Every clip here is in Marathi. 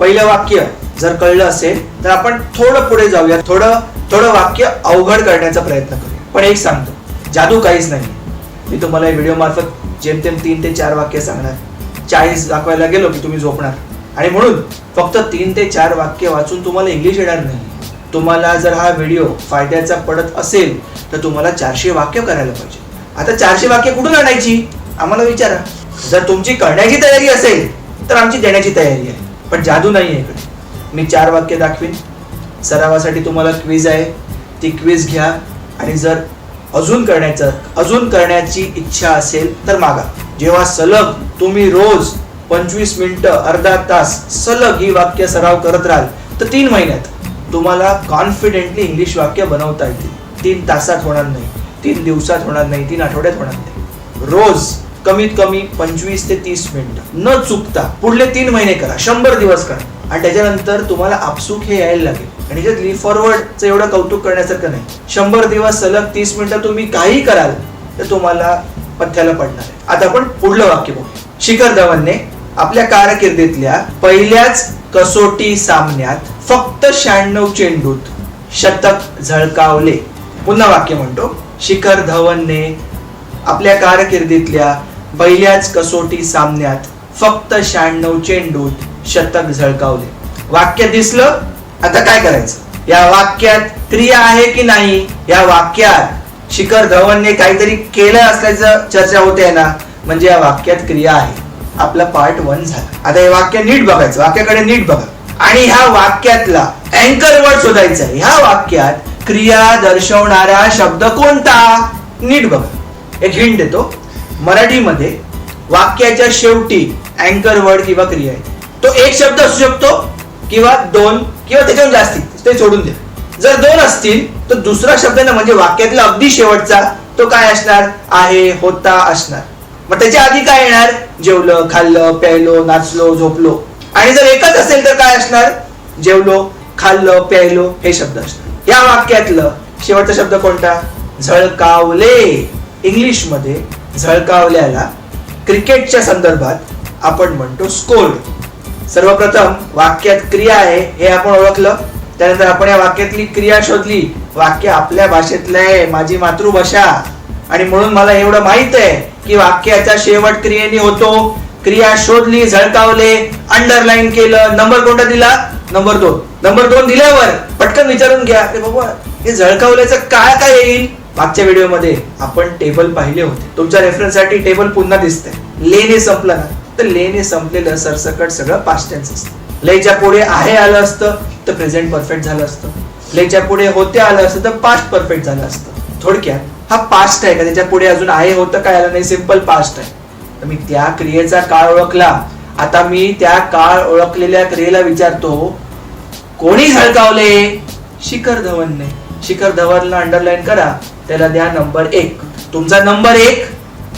पहिलं वाक्य जर कळलं असेल तर आपण थोडं पुढे जाऊया. थोडं थोडं वाक्य अवघड करण्याचा प्रयत्न करूया. पण एक सांगतो जादू काहीच नाही. मी तुम्हाला या व्हिडिओ मार्फत जेमतेम तीन ते चार वाक्य सांगणार. चाळीस दाखवायला गेलो की तुम्ही झोपणार. आणि म्हणून फक्त तीन ते चार वाक्य वाचून तुम्हाला इंग्लिश येणार नाही. तुम्हाला जर हा व्हिडिओ फायद्याचा पडत असेल तर तुम्हाला चारशे वाक्य करायला पाहिजे. आता चारशे वाक्य कुठून आणायची? आम्हाला विचारा. जर तुमची करण्याची तयारी असेल तर आमची देण्याची तयारी आहे. पण जादू नाही आहे इकडे. मी चार वाक्य दाखवीन. सरावासाठी तुम्हाला क्विज आहे. ती क्विज घ्या आणि जर अजून करण्याचं अजून करण्याची इच्छा असेल तर मागा. जेव्हा सलग तुम्ही रोज पंचवीस मिनटं अर्धा तास सलग ही वाक्य सराव करत राहाल तर तीन महिन्यात तुम्हाला कॉन्फिडेंटली इंग्लिश वाक्य बनवता येतील. तीन तासात होणार नाही. तीन दिवसात होणार नाही. तीन आठवड्यात होणार नाही. रोज कमीत कमी पंचवीस ते तीस मिनिटं. न चुकता पुढले तीन महिने करा. शंभर दिवस करा. आणि त्याच्यानंतर तुम्हाला आपसूक हे यायला लागेल. आणि त्याच्यात ली फॉरवर्डचं एवढं कौतुक करण्यासारखं नाही. शंभर दिवस सलग तीस मिनिटं तुम्ही काही कराल तर तुम्हाला पथ्याला पडणार आहे. आता आपण पुढलं वाक्य बघू शिखर धवनने आपल्या कारकिर्दीतल्या पहिल्याच कसोटी सामन्यात फक्त शहाण्णव चेंडूत शतक झळकावले. पुन्हा वाक्य म्हणतो. शिखर धवनने आपल्या कारकिर्दीतल्या पहिल्याच कसोटी सामन्यात फक्त शहाण्णव चेंडूत शतक झळकावले. वाक्य दिसलं? आता काय करायचं? या वाक्यात क्रिया आहे की नाही? या वाक्यात शिखर धवनने काहीतरी केलं असल्याचं चर्चा होते ना? म्हणजे या वाक्यात क्रिया आहे. आपला पार्ट वन झाला. आता हे वाक्य नीट बघायचं. वाक्याकडे नीट बघा. आणि ह्या वाक्यातला अँकर वर्ड शोधायचा ह्या वाक्यात क्रिया दर्शवणारा शब्द कोणता? नीट बघा. एक हिंट देतो. मराठीमध्ये वाक्याच्या शेवटी अँकर वर्ड किंवा क्रिया आहे. तो एक शब्द असू शकतो किंवा दोन किंवा त्याच्याहून जास्ती ते सोडून द्या. जर दोन असतील तर दुसरा शब्द ना म्हणजे वाक्यातला अगदी शेवटचा तो काय असणार? आहे होता असणार. मग त्याच्या आधी काय येणार? जेवलं खाल्लं प्यायलो नाचलो झोपलो. आणि जर एकच असेल तर काय असणार? जेवलो खाल्लं प्यायलो हे शब्द असणार. या वाक्यातलं शेवटचा शब्द कोणता? झळकावले. इंग्लिशमध्ये झळकावल्याला क्रिकेटच्या संदर्भात आपण म्हणतो स्कोर सर्वप्रथम वाक्यात क्रिया आहे हे आपण ओळखलं. त्यानंतर आपण या वाक्यातली क्रिया शोधली. वाक्य आपल्या भाषेतलं आहे माझी मातृभाषा. आणि म्हणून मला एवढं माहीत आहे की वाक्याचा शेवट क्रियेने होतो. क्रिया शोधली झळकावले अंडरलाईन केलं. नंबर कोणता दिला? नंबर दोन. नंबर दोन दिल्यावर पटकन विचारून घ्या. अरे बाबा हे झळकावल्याचं काय काय येईल? मागच्या व्हिडिओमध्ये आपण टेबल पाहिले होते. तुमच्या रेफरन्ससाठी टेबल पुन्हा दिसतंय. लेने संपलं ना. तर लेने संपलेलं सरसकट सगळं पास्ट टेन्स असतं. लेच्या पुढे आहे आलं असतं तर प्रेझेंट परफेक्ट झालं असतं. लेच्या पुढे होते आलं असतं तर पास्ट परफेक्ट झालं असतं. थोडक्यात हा पास्ट आहे का? त्याच्या पुढे अजून आहे होतं काय? आलं नाही सिंपल पास्ट आहे. तर मी त्या क्रियेचा काळ ओळखला. आता मी त्या काळ ओळखलेल्या क्रियेला विचारतो कोणी झळकावले शिखर धवनने. शिखर धवनला अंडरलाईन करा. त्याला द्या नंबर एक. तुमचा नंबर एक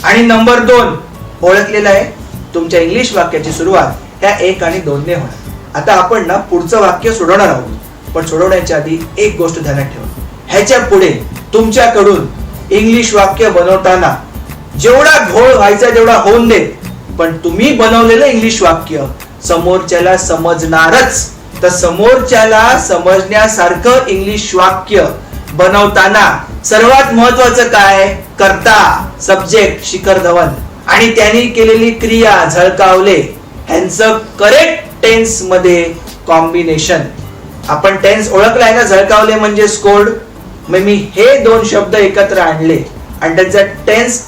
आणि नंबर दोन ओळखलेला आहे. तुमच्या इंग्लिश वाक्याची सुरुवात ह्या एक आणि दोनने होणार. आता आपण ना पुढचं वाक्य सोडवणार आहोत. पण सोडवण्याच्या आधी एक गोष्ट ध्यानात ठेवा. ह्याच्या पुढे तुमच्याकडून इंग्लिश वाक्य बनवताना जेवढा घोळ व्हायचा तेवढा होऊन देत पण तुम्ही बनवलेलं इंग्लिश वाक्य समोरच्याला समजणारच. तर समोरच्याला समजण्यासारखं इंग्लिश वाक्य बनवताना सर्वात महत्वाचं काय? करता सब्जेक्ट शिखर धवन. आणि त्यांनी केलेली क्रिया झळकावले. ह्यांचं करेक्ट टेन्समध्ये कॉम्बिनेशन आपण टेन्स ओळखलाय ना? झळकावले म्हणजे स्कोर्ड मग मी हे दोन शब्द एकत्र आणले. आणि त्यांचा टेन्स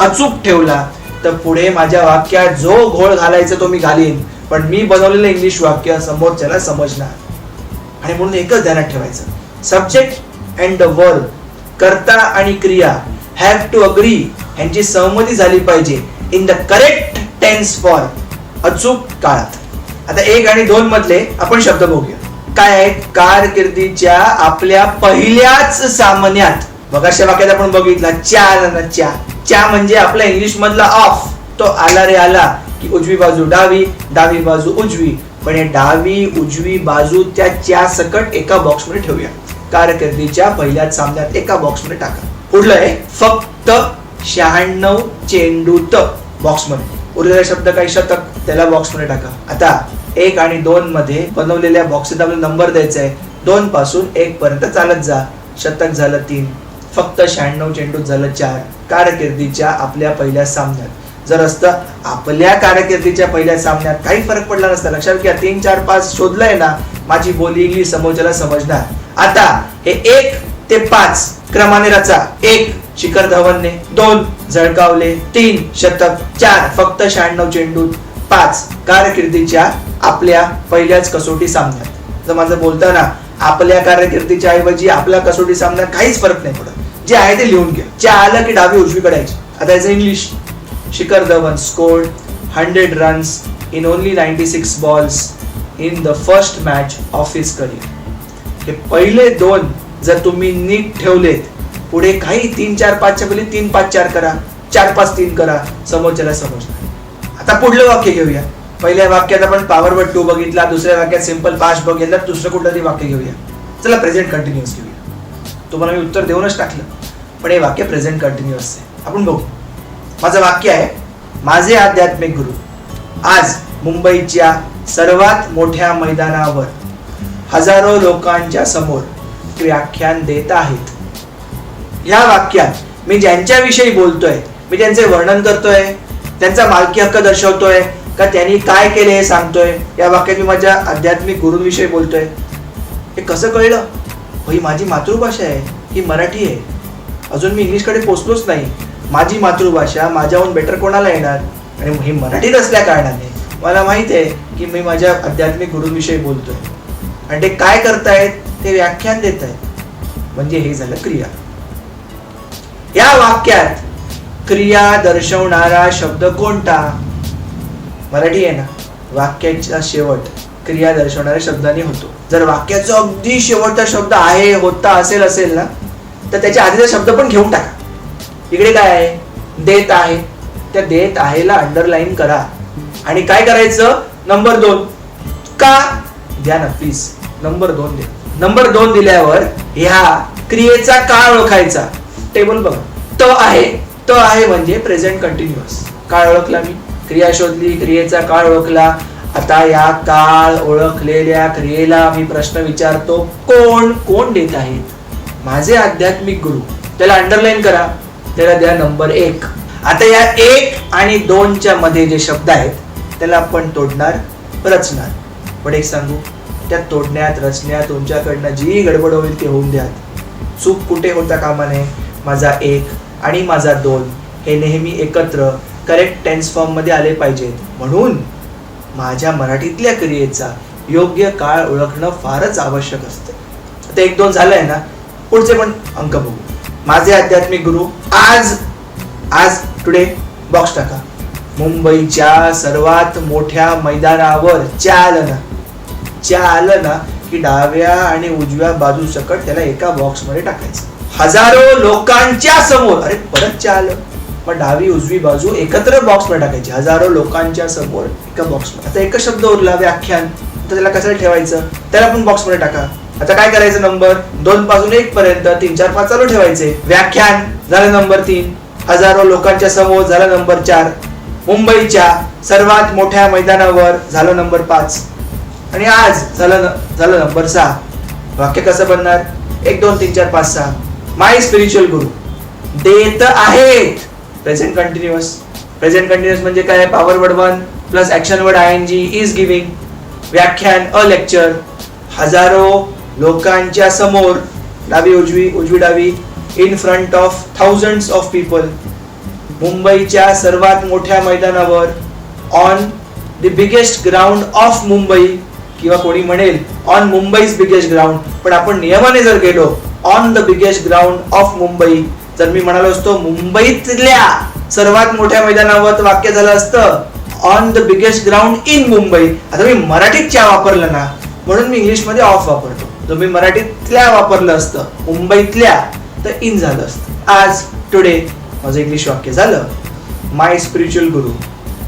अचूक ठेवला. तर पुढे माझ्या वाक्यात जो घोळ घालायचा तो मी घालीन. पण मी बनवलेलं इंग्लिश वाक्य समोरच्याला समजणार. आणि म्हणून एकच ध्यानात ठेवायचं. सब्जेक्ट अँड द वर्ब कर्ता आणि क्रिया हॅव टू अग्री यांची सहमती झाली पाहिजे in the correct tense for अचूक काळात. आता एक आणि दोन मधले आपण शब्द बघूया. काय आहे कारकिर्दीच्या आपल्या पहिल्याच सामन्यात. बघाशा वाक्यात आपण बघितला च्या ना च्या. च्या म्हणजे आपला इंग्लिश मधला ऑफ तो आला रे आला की उजवी बाजू डावी डावी बाजू उजवी. पण हे डावी उजवी बाजू त्या च्या सकट एका बॉक्समध्ये ठेवूया. कारकिर्दीच्या पहिल्याच सामन्यात एका बॉक्समध्ये टाका. पुढलं आहे फक्त शहाण्णव चेंडूत बॉक्समध्ये उरलेला शब्द काही शतक त्याला बॉक्समध्ये टाका. आता एक आणि दोन मध्ये बनवलेल्या बॉक्सेत आपल्याला नंबर द्यायचा आहे. दोन पासून एक पर्यंत चालत जा. शतक झालं तीन फक्त शहाण्णव चेंडूत झालं चार. कारकिर्दीच्या आपल्या पहिल्या सामन्यात. जर असतं आपल्या कारकिर्दीच्या पहिल्या सामन्यात काही फरक पडला नसता. लक्षात घ्या तीन चार पाच शोधलंय ना माझी बोली इंग्लिश समोरच्याला समजणार. आता हे एक ते पाच क्रमाने रचा. एक शिखर धवनने. दोन झळकावले तीन शतक. चार फक्त शहाण्णव चेंडूत पाच कारकिर्दीच्या आपल्या पहिल्याच कसोटी सामन्यात. जर माझं बोलताना आपल्या कारकिर्दीच्या ऐवजी आपल्या कसोटी सामन्यात काहीच फरक नाही पडत. जे आहे ते लिहून घ्या. जे आलं की डावी उजवीकडे आता याचं English Shikhar Dhawan scored hundred runs in only ninety six balls in the first match of his career हे पहिले दोन जर तुम्ही नीट ठेवलेत पुढे काही तीन चार पाचच्या पहिले तीन पाच चार करा चार पाच तीन करा समोरच्याला समजणार आता पुढलं वाक्य घेऊया. पहिल्या वाक्यात आपण पॉवर वर्ड टू बघितला दुसऱ्या वाक्यात सिंपल पास्ट बघितला दुसरं कुठलं तरी वाक्य घेऊया. चला प्रेझेंट कंटिन्युअस घेऊया. तुम्हाला मी उत्तर देऊनच टाकलं पण हे वाक्य प्रेझेंट कंटिन्युअस आहे. आपण बघू. माझं वाक्य आहे माझे आध्यात्मिक गुरु आज मुंबईच्या सर्वात मोठ्या मैदानावर हजारो लोकांच्या समोर व्याख्यान देत आहेत. या वाक्यात मी ज्यांच्याविषयी बोलतोय मी त्यांचे वर्णन करतोय त्यांचा मालकी हक्क दर्शवतोय का त्यांनी काय केले हे सांगतोय या वाक्यात मी माझ्या आध्यात्मिक गुरूंविषयी बोलतोय. हे कसं कळलं? हो, ही माझी मातृभाषा आहे ही मराठी आहे. अजून मी इंग्लिशकडे पोचलोच नाही. माझी मातृभाषा माझ्याहून बेटर कोणाला येणार? आणि हे मराठीत असल्या कारणाने मला माहीत आहे की मी माझ्या आध्यात्मिक गुरूंविषयी बोलतोय. आणि ते काय करतायत ते व्याख्यान देत आहेत म्हणजे हे झालं क्रिया. या वाक्यात क्रिया दर्शवणारा शब्द कोणता? मराठी आहे ना? वाक्याचा शेवट क्रिया दर्शवणाऱ्या शब्दाने होतो. जर वाक्याचा अगदी शेवटचा शब्द आहे होता असेल असेल ना तर त्याच्या आधीचा शब्द पण घेऊन टाका. इकडे काय आहे? देत आहे. त्या देत आहेला अंडरलाईन करा. आणि काय करायचं? नंबर दोन. का? द्या ना प्लीज नंबर दोन दे. नंबर दोन दिल्यावर ह्या क्रियेचा काळ ओळखायचा. टेबल बघ. तो आहे. तो आहे म्हणजे प्रेझेंट कंटिन्युअस काळ ओळखला मी? क्रिया शोधली क्रियेचा काळ ओळखला. आता या काळ ओळखलेल्या क्रियेला मी प्रश्न विचारतो कोण कोण देत आहेत माझे आध्यात्मिक गुरु. त्याला अंडरलाईन करा. त्याला द्या नंबर एक. आता या एक आणि दोनच्या मध्ये जे शब्द आहेत त्याला आपण तोडणार रचणार. पण एक सांगू. त्या तोडण्यात रचण्यात तुमच्याकडनं जी गडबड होईल ती होऊन द्या चूक कुठे होता कामा नये माझा एक आणि माझा दोन हे नेहमी एकत्र करेक्ट टेन्स फॉर्ममध्ये आले पाहिजेत. म्हणून माझ्या मराठीतल्या क्रियेचा योग्य काळ ओळखणं फारच आवश्यक असतं. आता एक दोन झालंय ना? पुढचे पण अंक बघू. माझे आध्यात्मिक गुरु आज आज टुडे बॉक्स टाका. मुंबईच्या सर्वात मोठ्या मैदानावर चालना. च्या आलं ना की डाव्या आणि उजव्या बाजू सकट त्याला एका बॉक्समध्ये टाकायचं. हजारो लोकांच्या समोर अरे परत च्या आलं मग डावी उजवी बाजू एकत्र बॉक्समध्ये टाकायची. हजारो लोकांच्या समोर एका बॉक्समध्ये आता एकच शब्द उरला व्याख्यान. तर त्याला कशाला ठेवायचं? त्याला पण बॉक्समध्ये टाका. आता काय करायचं नंबर दोन पासून एक पर्यंत तीन चार पाच चालू ठेवायचे. व्याख्यान झालं नंबर तीन. हजारो लोकांच्या समोर झालं नंबर चार. मुंबईच्या सर्वात मोठ्या मैदानावर झालं नंबर पाच. आणि आज झालं झालं नंबर सहा. वाक्य कसं बनणार? एक दोन तीन चार पाच सहा. माय स्पिरिच्युअल गुरु देत आहेत. प्रेझेंट कंटिन्युअस प्रेझेंट कंटिन्युअस म्हणजे काय? Power word one plus action word I N G is giving व्याख्यान अ लेक्चर हजारो लोकांच्या समोर डावी उजवी उजवी डावी in front of thousand of people मुंबईच्या सर्वात मोठ्या मैदानावर on the biggest ground of Mumbai किंवा कोणी म्हणेल ऑन मुंबईज बिगेस्ट ग्राउंड पण आपण नियमाने जर गेलो on the biggest ground of Mumbai जर मी म्हणालो असतो मुंबईतल्या सर्वात मोठ्या मैदानावर वाक्य झालं असतं on the biggest ground in Mumbai आता मी मराठीत च्या वापरलं ना म्हणून मी इंग्लिशमध्ये ऑफ वापरतो. जर मी मराठीतल्या वापरलं असतं मुंबईतल्या तर इन झालं असतं. आज टुडे माझं इंग्लिश वाक्य झालं. My spiritual guru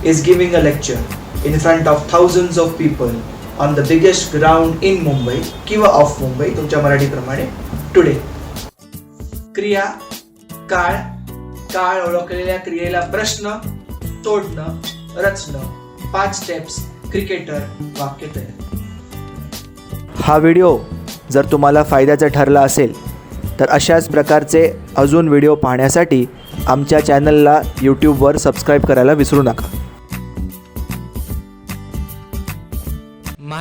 is giving a lecture in front of thousand of people on the biggest ground in Mumbai किंवा ऑफ मुंबई तुमच्या मराठीप्रमाणे टुडे क्रिया काळ काळ ओळखलेल्या क्रियेला प्रश्न तोडणं रचणं पाच स्टेप्स क्रिकेटर वाक्य तयार. हा व्हिडिओ जर तुम्हाला फायद्याचा ठरला असेल तर अशाच प्रकारचे अजून व्हिडिओ पाहण्यासाठी आमच्या चॅनलला यूट्यूबवर सबस्क्राईब करायला विसरू नका.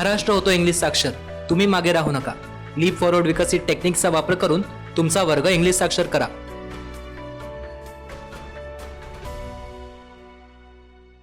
महाराष्ट्र होतो इंग्लिश साक्षर तुम्ही मागे राहू नका. लीप फॉरवर्ड विकसित टेक्निकचा वापर करून तुमचा वर्ग इंग्लिश साक्षर करा.